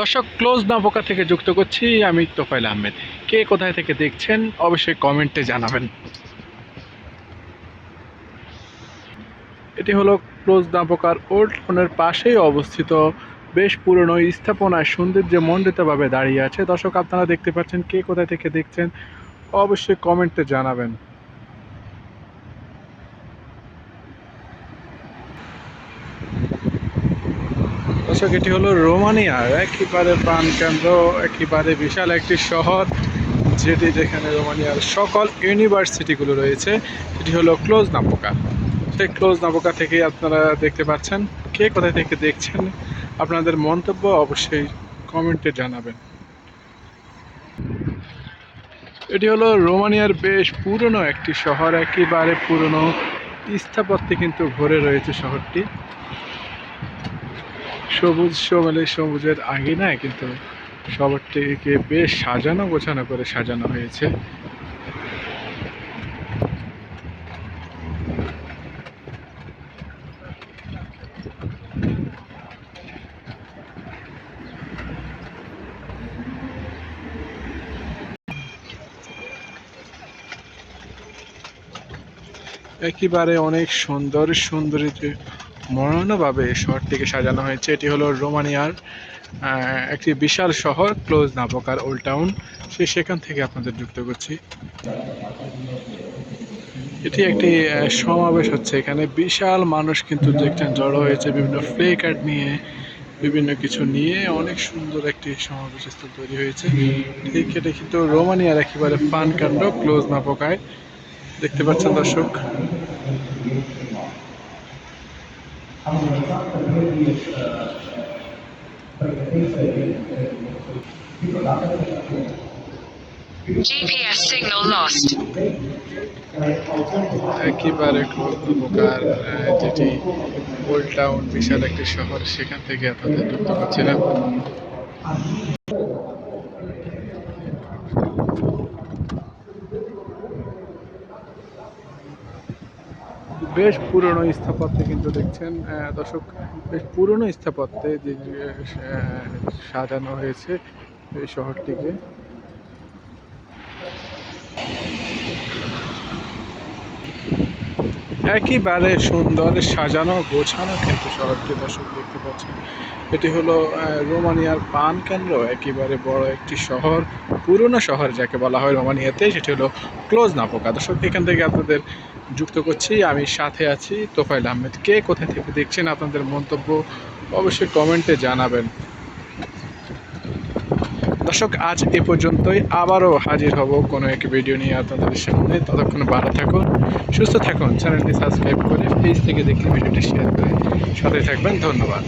দর্শক, ক্লোজ নাবোকা থেকে যুক্ত করছি আমি তোফাইল আহমেদ। কে কোথায় থেকে দেখছেন অবশ্যই কমেন্টে জানাবেন। এটি হলো ক্লোজ নাবোকার ওল্ড ফোনের পাশেই অবস্থিত বেশ পুরনো স্থাপনায় সৌন্দর্যে মণ্ডিতভাবে দাঁড়িয়ে আছে। দর্শক, আপনারা দেখতে পাচ্ছেন কে কোথায় থেকে দেখছেন, অবশ্যই কমেন্টে জানাবেন। দর্শক, এটি হলো রোমানিয়ার একেবারে প্রাণকেন্দ্র একেবারে বিশাল একটি শহর, যেটি যেখানে রোমানিয়ার সকল ইউনিভার্সিটিগুলো রয়েছে, সেটি হলো ক্লোজ নাপোকা। সেই ক্লোজ নাপোকা থেকে আপনারা দেখতে পাচ্ছেন কে কোথায় থেকে দেখছেন। আপনাদের মন্তব্য অবশ্যই কমেন্টে জানাবেন। এটি হলো রোমানিয়ার বেশ পুরনো একটি শহর, একেবারে পুরনো, স্থাপত্যে কিন্তু ভরে রয়েছে শহরটি। সবুজ সমালে সবুজের আগে আঙিনায় কিন্তু শহরটিকে বেশ সাজানো গোছানো করে সাজানো হয়েছে। একেবারে অনেক সুন্দর সুন্দরী মনোভাবে শহরটিকে সাজানো হয়েছে। এটি হলো রোমানিয়ার একটি বিশাল শহর, ক্লোজ নাপকার ওল্ড টাউন। সে সেখান থেকে আপনাদের যুক্ত করছি। এটি একটি সমাবেশ হচ্ছে এখানে। বিশাল মানুষ কিন্তু দেখছেন জড়ো হয়েছে বিভিন্ন প্লে কার্ড নিয়ে, বিভিন্ন কিছু নিয়ে। অনেক সুন্দর একটি সমাবেশ স্থল তৈরি হয়েছে। ঠিক এটা কিন্তু রোমানিয়ার একেবারে ফান কাণ্ড, ক্লোজ নাপকায় দেখতে পাচ্ছেন দর্শক। GPS signal lost. একেবারে উপকার যেটি ওল্ড টাউন বিশাল একটি শহর সেখান থেকে আপনাদের যুক্ত করছিলাম বেশ পুরনো স্থাপত্যে কিন্তু দেখছেন দর্শক, বেশ পুরনো স্থাপত্যে যে সাজানো হয়েছে এই শহরটিকে। একেবারে সুন্দর সাজানো গোছানো কিন্তু শহরটি দর্শক দেখতে পাচ্ছেন। এটি হলো রোমানিয়ার পান কেন্দ্র একেবারে বড় একটি শহর, পুরনো শহর যাকে বলা হয় রোমানিয়াতে, সেটি হলো ক্লোজ নাপোকা। দর্শক, এখান থেকে আপনাদের যুক্ত করছি। আমি সাথে আছি তোফাইল আহমেদ। কে কোথায় থেকে দেখছেন আপনাদের মন্তব্য, অবশ্যই কমেন্টে জানাবেন। দর্শক, আজ এ পর্যন্তই। আবারও হাজির হব কোনো এক ভিডিও নিয়ে আপনাদের সামনে। ততক্ষণ ভালো থাকুন, সুস্থ থাকুন। চ্যানেলটি সাবস্ক্রাইব করে পেজ থেকে দেখলে ভিডিওটি শেয়ার করে সাথে থাকবেন। ধন্যবাদ।